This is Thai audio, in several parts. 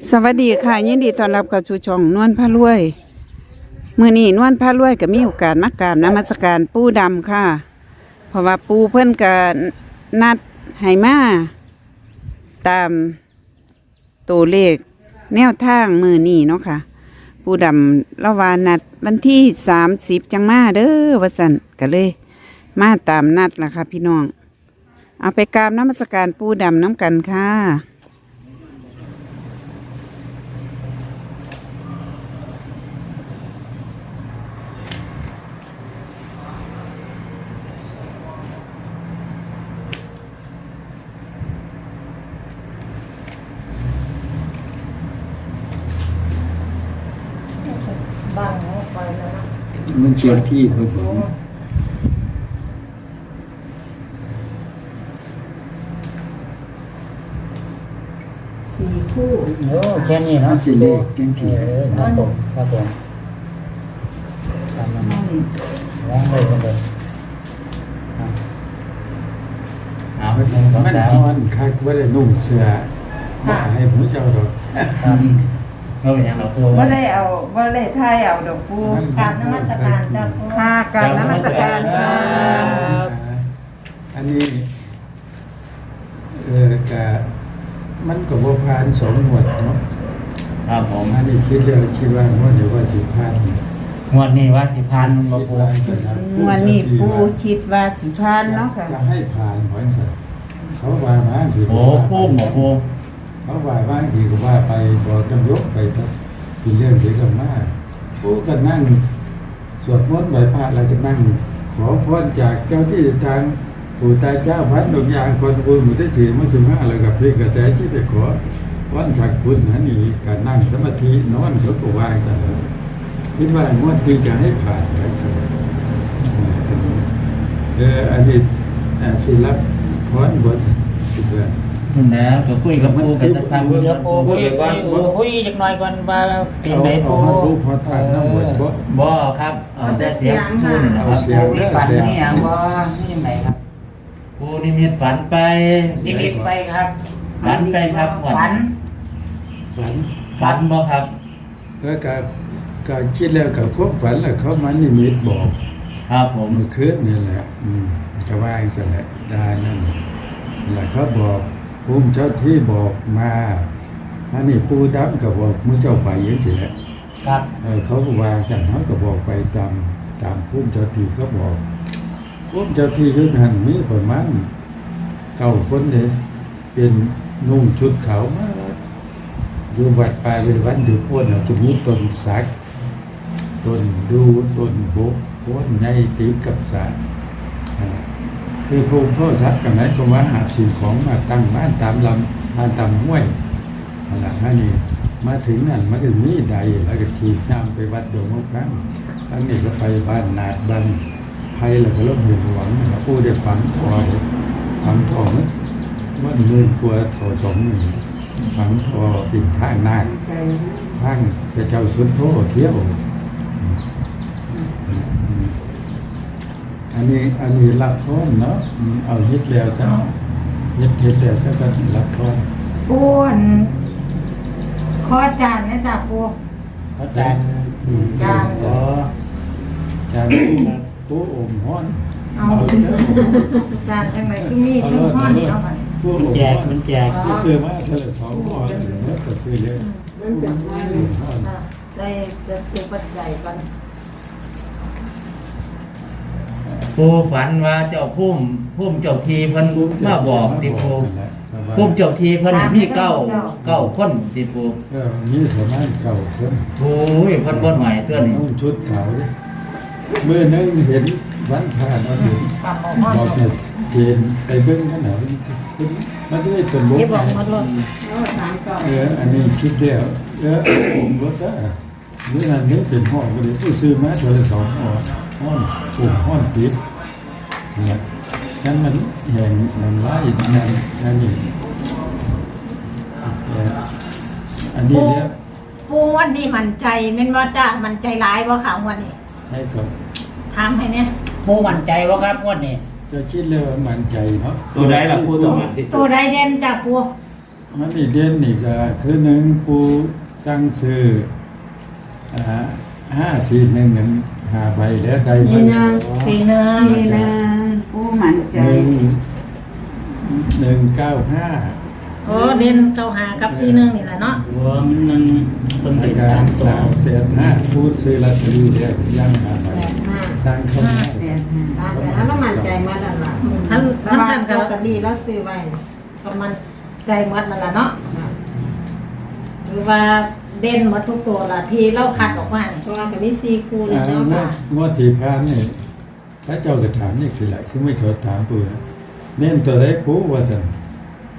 สวัสดีค่ะยินดีต้อนรับเข้าชูช่องนวลพระรวยมื้อนี้นวลพระรวยก็มีโอกาสมากราบนมัสการปูดำค่ะ เพราะว่าปูเพิ่อนก็นัดให้มาตามตัวเลขแนวทางมือนี้เนาะค่ะ ปูดำละวานัดวันที่30จังมาเด้อว่าซั่นก็เลย มาตามนัดล่ะค่ะพี่น้อง เอาไปกราบนมัสการปูดำน้ำกันค่ะ บ้านเขาไปแล้วนะ มันเชียร์ที่ครับผมสี่คู่โอ้แค่นี้มัเนาะนจะเลขจังเอที่อครับผมครับผมตามนั้นวางเลยกันเลยครับเอาหนึ่งสองมันสามนอนคักว่าได้นุ่งเสื้อบ่ให้ผมเจ้าดอกครับ ก็เป็นอย่างเราพูดว่าได้เอาว่าได้ทายเอาดอกปูกราบนมัสการเจ้าพ่อค่ะกรารนมัสการค่ะอันนี้เออกะมันก็บ่ผ่านสองหมวดเนาะครับผมอันนี้คิดแล้วคิดว่าว่าเดี๋ยวว่าสิผ่านงวดนี้ว่าสิพันมันบ่คิดปูว่าจะทำวันนี้ปูคิดว่าสิพานเนาะค่ะจะให้ผ่านหอยสัตว์เขาว่ามาสิโอ้พุ่มบ่ปู เขาว่าบ้างสิก็ว่าไปบอกกันยกไปทัเป็นเรื่องเสียกันมากผู้ก็นั่งสวดมนต์ไหว้พระแล้วก็นั่ง ขอพรจากเจ้าที่ทางปู่ตาเจ้าพันดอกยางคนบุญมุได้ถือมาถึงห้าแล้วกับพี่กระแสที่ไปขอวันถักคุณนะนี่การนั่งสมาธินอนเขาก็วางกันคิดว่างวดที่จะให้ผ่านไปเถอะเอออันนี้อ่าสิรับพรบนสุดเลย คุณแล้วก็คุยกับปูไปสักพักเดี๋ยวปูคุยก่อนปูคุยจักหน่อยก่อนว่าเป็นไงเอาปูเอารูปพรผ่านน้ำบดบ่บ่ครับเอาแต่เสียงพุ่นนะครับปูนี่ฝันนี่ยังว่านี่ยังไงครับปูนิมิตฝันไปนิมิตไปครับฝันไปครับฝันฝันฝันบ่ครับแล้วก็ก็คิดแล้วกับพวกฝันแล้วเขามานิมิตบอก ครับผมมือคืนนี่แหละอืมก็ว่าอย่างนั้นแหละได้นั่นแหละเขาบอก ภูมิเจ้าที่บอกมาอันนี้ปูดำก็บอกมือเจ้าไปอยังสิแหละครับ เออเขาก็วางสั่นเขาก็บอกไปตามตามภูมิเจ้าที่เขาบอกภูมิเจ้าที่อยุทธหันมีประมาณเก้าคนเลยเป็นนุ่งชุดขาวมาอยู่วัดป่าเป็นวันอยู่พ้นน่ะจะมีต้นสักต้นดูต้นบกพ้นในตีกับสาอ่า คือภูมิพ่อสักกันไหนก็ว่าหาสิ่งของมาตั้งบ้านตามลำบ้านตามห้วยนั่นแหละฮะนี่มาถึงนั่นมาถึงนี่ใดแล้วก็ฉีน้ำไปวัดดงมะพร้าวทั้งนี้ก็ไปบ้านนาดบ้านไทยแล้วก็ลบหนึ่หวังแล้วผู้ได้ฝังทอยฝังทองว่าเงินกลัวทอสองหนึ่งฝังทอติดทานาคทางพระเจ้าสุนโธเที่ยว อั นนี้อันนี้รับพรเนาะอืมเอายึดแล้วซะยึดยึดแล้วซะก็รับพรปูนขอจานนะจ๊ะปูอาจารย์อืมจานก็จานผู้อมฮ้อนเอาเด้อจานจังไหนคือมีชุดห้อนเอาไปผู้อมแจกฮ้อนมันแจกผู้ซื้อมาเท่าไหร่สองร้อยแล้วก็ซื้อเลยอมฮ้อนได้จะถือปัจจัยกัน ปูฝันว่าเจ้าพุ่มพุ่มเจ้าทีเพิ่นมาบอกติปูพุ่มเจ้าทีเพิ่นมีเก้าเก้าคนติปูก็มีประมาณเก่าคนโอ้ยเพิ่นบ่หน่อยเตือนนี่นุ่งชุดขาวดิเมื่อนึงเห็นวันผ่านมาเห็นปรับเอาห้อนบอกเนี่ยเห็นไปเบิ่งขนาดมันด้วยเป็นบุกที่บอกมาด้วยสามก่อนเอออันนี้คิดแล้วเออผมรถได้นี่นั่นนี่เป็นห้องก็เลยผู้ซื้อมาตัวละสองห้อง ห้องปุ่มห้องปิดเนี่ยงั้นมันแห่งน้ำลายนั่นนั่นนี่เอ่ออันนี้เรียกปูวันนี้มั่นใจแม่นว่าจ้ามั่นใจร้ายบ่ค่ะวันนี้ใช่ครับถามให้เนี่ยปูมั่นใจวะครับงวดนี้จะคิดเลยว่ามันใจเนาะตัวใดล่ะปูตัวมั่นที่สุตัวดใดเด่นจ้ะปูกมันนี่เด่นนี่ก็คือหนึ่งปูตั้งชื่ออ่าห้าสี่หนึ่งหนึ่ง หาใบแล้วใดใบนี่นะสี่หนึ่งนี่นะปูมั่นใจหนึ่งหนึ่งเก้าห้าโอ้เด่นเก้าหากับสี่หนึ่งนี่แหละเนาะรวมหนึ่งเพิ่งในติดกาตารมตัวสามแปดห้าพูดชื่อลอตเตอรี่แล้วยังหาใบสร้างเข้ามาแปดห้าอ่าแต่ถ้าเรามั่นใจมาแล้วล่ะท่านแต่ท่านว่าท่านก็ปกติเราซื้อไว้ก็มันใจหมดนั่นแหละเนาะหรือว่า เด่นหมดทุกตัวละที่เราคัดออกมานี่เพราะว่าก็มีซีคูเลยอ่าเนาะงวค่ะดงวดที่ผ่านนี่พระเจ้าก็ถามนี่คืออะไรคือไม่ชดถามปู่นะเน้นตัวไหนปู่ว่าสัน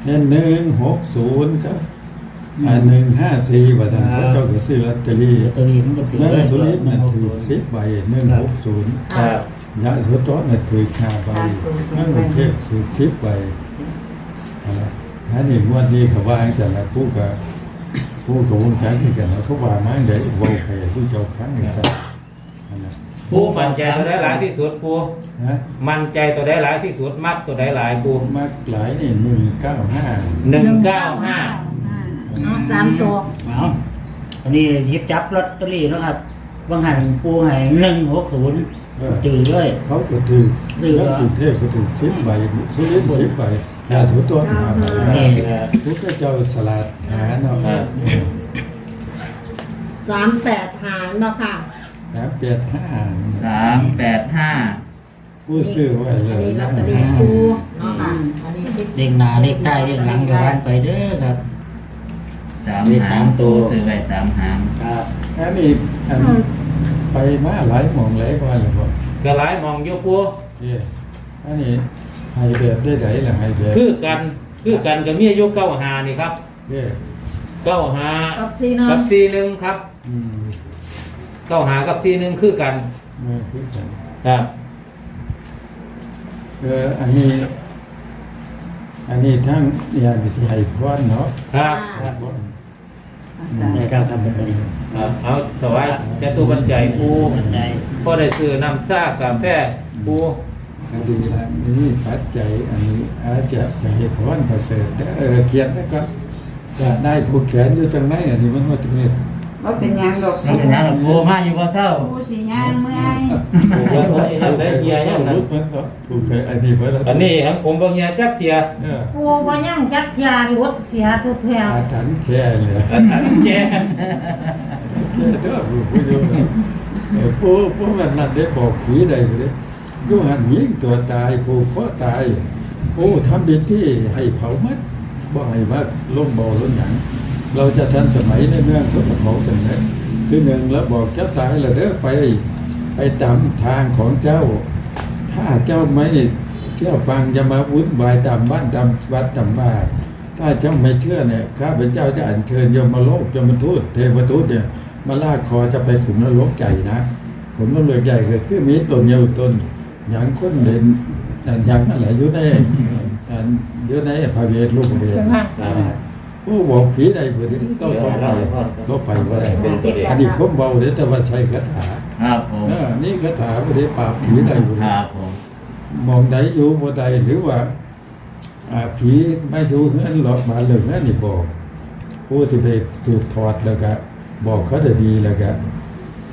เน้นหนึ่งหกศูนย์ครับอ่าหนึ่งห้าสี่ว่าสันพระเจ้าก็ซื้อลอตเตอรี่ ตัวนี้มันก็ติดเงิเลยนสุริตหนึ่นั่งนหกถือศูนย์สิบใบหนึ่งหกศูนย์ครับยาสุโตนั่นถือห้าใบนั่นกรุงเทพซื้อสิบใบอะไรนั่นนี่งวดนี้เขาว่าอย่างนั้นแหละปู่ก็ปู่ กับวงการที่กันแล้วเขาว่ามาเดี๋ยวว่าใครผู้เจ้าครั้งหนึ่งครับนั่นแหละปูมั่นใจตัวได้หลายที่สุดปูนะมั่นใจตัวได้หลายที่สุดมักตัวได้หลายปูมากหลายนี่หนึ่งเก้าห้าหนึ่งเก้าห้าเนาะสามตัวเอาอันนี้หยิบจับลอตเตอรี่แล้วครับว่างหันปูให้หนึ่งหกศูนย์จืดเลย เขาก็ถือถือแล้วกรุงเทพก็ถือสิบใบสุรินทร์สิบใบ ยาสุโตนห้าใบนี่แหละทุกเจ้าสลัดหาเนาะสามแปดหารเนาะค่ะนะเปียดห้าสามแปดห้าผู้ซื้อไว้เลอันยนี้ลอตเตอรี่คูเนาะค่ะอันนี้ที่เลขหน้าเลขใต้เลขหลังจะวันไปเด้อครับ สามมีหาสางมตัว ซื้อไว้สามหางครับอันนี้อันไปมาหลายหมองหลายวันเลยบ่ก็หลายมองอยู่ปูเย่อันนี้ ให้แบบได้ไหนล่ะให้แบบคือกันคือกันกับมีอายุเก้าหานี่ครับเย่เก้าหากับสี่หนึ่งกับสี่หนึ่งครับอืมเก้าหากับสี่หนึ่งคือกันเมื่อคือกันครับเอออันนี้ อันนี้ทั้งอยากสิให้พรเนาะครับพรนี่ครับครับเป็นตัวนี้ครับเอาถวายจตุปัจจัยปูมั่นใจพอได้ซื้อน้ำซ่ากาแฟปู อันนี้ละนี่ปัจจัยอันนี้อาจจะจะให้พรประเสริฐเด้อเออเขียนแล้วก็จะได้ผู้แขนอยู่ตรงไหนอันนี้มันว่าตรงนี้ว่าเป็นหยังดอกนั่นเป็นยังปูมาอยู่บ่เศร้าปูสิย่างเมื่อยปูว่าผมได้เฮียยังนั้นผู้เคยอันนี้เพิ่นอันนี้ครับผมบางเฮียจักเทียเออปูว่ายังจักยานรถเสียทุกแถวอาถรรพ์แค่เลยอันแย่แค่เด้อผู้ผู้อยู่นะเออผู้ผู้มันนั่นได้บอกผีได้บ่ได้อ ยู่หันยิงตัวตายผู้พ่อตาย โอ้ทำพิธีให้เผามัดบ่ให้มาลงบ่อลงหยัง เราจะทันสมัยในเมืองเขาก็เผากันนะคือหนึ่งแล้วบอกเจ้าตายแล้วเด้อไปไปตามทางของเจ้า ถ้าเจ้าไม่เชื่อฟังจะมาวุ่นวายตามบ้านตามวัดตามบ้านถ้าเจ้าไม่เชื่อเนี่ยข้าพเจ้าจะอัญเชิญยมโลกยมทูตเทวทูตเนี่ยมาลากคอจะไปขุมนรกใหญ่นะขุมนรกใหญ่เก็คือมีต้นเดียวต้น อย่างคนเด่นอันอย่างนั่นแหละอยู่ในอันอยู่ในพระเวทลูกพระเวทผู้บอกผีใดผู้นี้ต้องต้องไปต้องไปว่าได้เป็นตัวเด็กอันนี้ผมเบาเลยแต่ว่าใช้คาถาครับผมเออนี่คาถาผู้นี้ปราบผีใดผู้คนี้รับผมมองใดอยู่บ่ใดหรือว่าอ่าผีไม่อยู่เฮือนหลอกมาเลยนั่นนี่บอกผู้ที่ไปสูดถอดแล้วก็บอกเขาได้ดีแล้วก็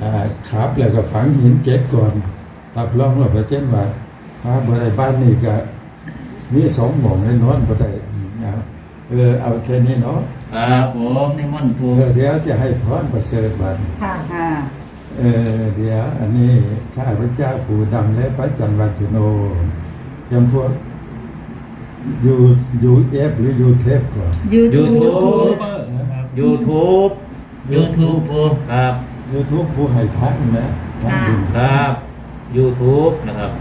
อ่าขับแล้วก็ฝังหินเจ็ดก่อน รับรองว่าเปอร์เซ็นต์ว่าพาบ่ได้บ้านนี่ก็มีสองหม่องให้นอนบ่ได้นะเออเอาแค่นี้เนาะครับผมในม่อนต์ปูเออเดี๋ยวจะให้พรประเสริฐบัดค่ะค่ะเออเดี๋ยวอันนี้ข้าพเจ้าปู่ดำและพระจันทร์วันตุโนจำพวกยูยูเอฟหรือยูเทปก่อนยูทูยูบทูบยูทูบยูทูบปูครับยูทูบผู้ให้ทักนะทักบุญครับ YouTube นะครับ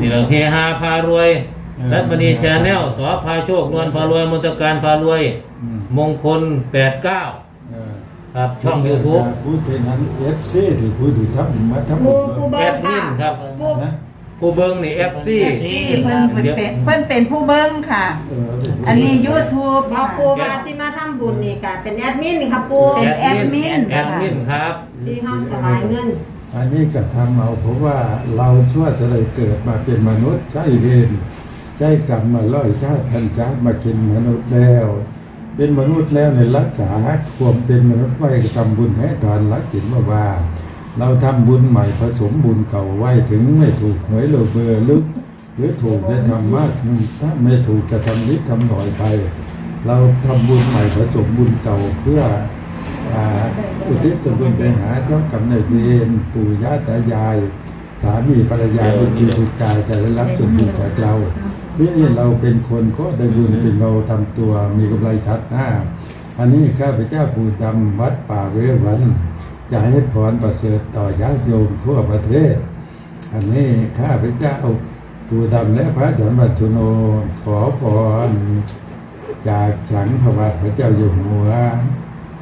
นี่เราเฮฮาพารวยเออรัตมณีชาแนลสอพาโชคนวลพารวยมนตการพารวยอืมมงคล 89เออครับช่อง YouTube ผู้เทนั้นเอฟซีที่ผู้ที่ทำมาทำปูบุญปูเบิแอร์ดค่ะมินครับนะผู้เบิ้งนี่ FC ที่เพิ่นเพิ่นเป็นเพิ่นเป็นผู้เบิ้งค่ะ เอออันนี้ YouTube บอค่ะกปูว่าที่มาทำบุญนี่ค่ะเป็นแอดมินค่ะปูเป็นแอดมิน แอดมินครับ ที่ห้องถวายเงิน อันนี้ก็ทำเอาเพราะว่าเราชั่วจะได้เกิดมาเป็นมนุษย์ใช่เวรใช่กรรมมาล่อยชาติพันชาติมากินมนุษย์แล้ว เป็นมนุษย์แล้วในรักษาความเป็นมนุษย์ไว้ทำบุญให้ทานรักจิตว่าว่า เราทำบุญใหม่ผสมบุญเก่าไว้ถึงไม่ถูกหวยโลเบอร์ลึก หรือถูกจะทำมากถ้าไม่ถูกจะทำนิดทำหน่อยไป เราทำบุญใหม่ผสมบุญเก่าเพื่อ อาอุทิศส่วนบุญไปหาเจ้ากรรมนายเวรปู่ย่าตายาย สามีภรรยาที่ดีสุดกายจะได้รับส่วนบุญจากเรานี่เราเป็นคนก็ได้บุญเป็นเราทำตัวมีกำไรชัดหน้า อันนี้ข้าพเจ้าปู่ดำวัดป่าเวรุวัน จะให้พรประเสริฐต่อญาติโยมทั่วประเทศ อันนี้ข้าพเจ้าปู่ดำและพระจอมวัดชุโนขอพรจากสังฆวัตพระเจ้าอยู่หัว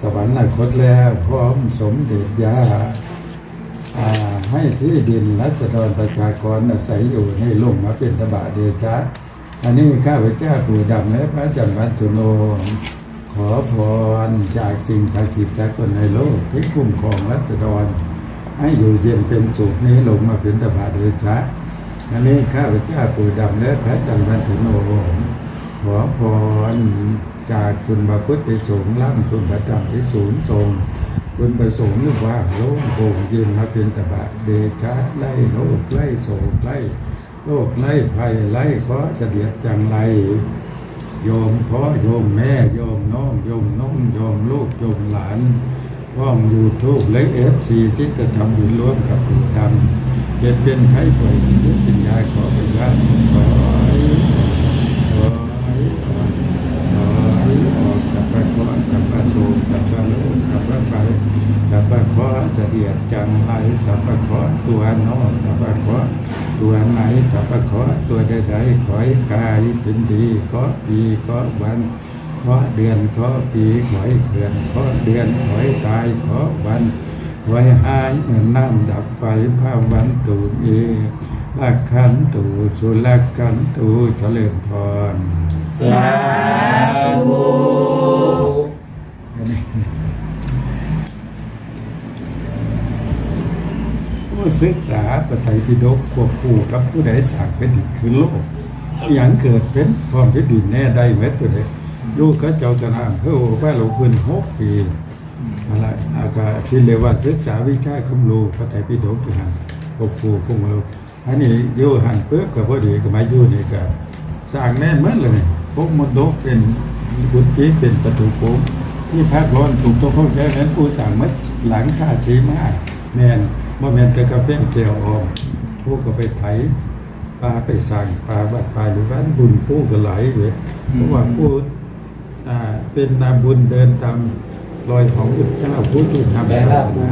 สวรรคตแล้วพร้อมสมเด็จย่าาให้ที่ดินรัศดรประชากรอาศัยอยู่ให้ลงมาเป็นตบะเดชะอันนี้ข้าพเจ้าปู่ดำและพระจันทร์วัดจุโน ขอพรจากสิ่งศักดิ์สิทธิ์จากคนในโลกที่คุ้มครองรัศดร ให้อยู่เย็นเป็นสุขนี้ลงมาเป็นตบะเดชะอันนี้ข้าพเจ้าปู่ดำและพระจันทร์วัดจุโน ขอพรจากคุณพระพุทธสงฆ์ล่ำคุณพระธรรมที่ศูนย์ทรงคุณประสงค์นึกว่าโลกโป่งยืนมาเป็นตบะเดชะไล่โลกไล่โศกไล่โลกไล่ภัยไล่เคราะเสดียดจังไรโยมพ่อโยมแม่โยมน้องโยมน้องโยมลูกโยมหลานว่องยูทูบและเอฟซีที่จะทำบุญร่วมกับคุณดำเป็นเป็นใช้ป่วยเป็นเป็นยาขอเป็นญาติขอ จากไปขอเสดียดจังไรจากไปขอตัวน้องจากไปขอตัวไหนสัพพะเคราะตัวใดๆขอให้กายเป็นดีขอปีขอวันขอเดือนขอปีขอให้เขื่อนขอเดือนขอให้ตายขอวันขอให้หายเหมือนน้ำดับไฟภาวันตูเอลักขันตูสุลักขันตูเจริญพรสาธุ ผู้ศึกษาปไตยปิฎกควบคู่กับผู้ใดสั่งเป็นดินคือโลกอย่างเกิดเป็นความเป็นดินแน่ได้เม็ดตัวเด็กลูกก็เจ้าชนะเพื่อว่าเราคืนหกปีอะไรอาจจะที่เรียกว่าศึกษาวิชาคำรู้ปไตยปิฎกอยู่หันควบคู่คู่เราอันนี้โยหันเพื่อกับพอดีกับมาอยู่นี่ก็สร้างแน่นเหมือนเลยพวกมดกเป็นบุญจีเป็นประตูโค้งที่พักร้อนถูกต้องเข้าใจนั้นผู้สั่งมัดหลังคาสีมาแม่น ว่าแม่นแต่กระเป็นเกลียวออมผู้ก็ไปไถปลาไปสั่งปลาวัดปลาหรือว่าบุญผู้ก็ไหลเว้ยเพราะว่าผู้อ่าเป็นนาบุญเดินตามรอยของพุทธเจ้าผู้ที่ทำศาสนา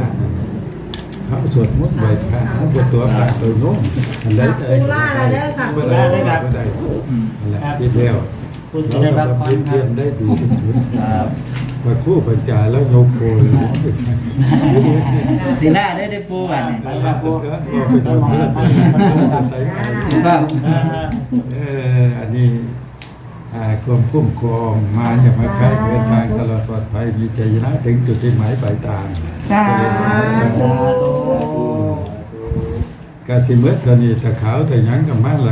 เขาสวดมนต์ไหว้พระเขาบวชตัวพระตัวโน้มอันใดใจปูล่าแล้วเด้อค่ะปูล่าเลยครับได้นั่นแหละที่เดียวผู้ที่ได้รับพรคเทีรัยบนได้ดีที่สุดครับ ว่าคู่ปัญจาแล้วโยกโกยสีหน้าได้ได้ปูกันเนี่ยครับเอออันนี้อ่าความคุ้มครองมาจะมาใช้เดินทางตลอดปลอดภัยมีใจนะถึงจุดที่หมายปลายทางสาธุกาสิเมื่อตอนนี้ตะขาวแต่ยังกับมาละ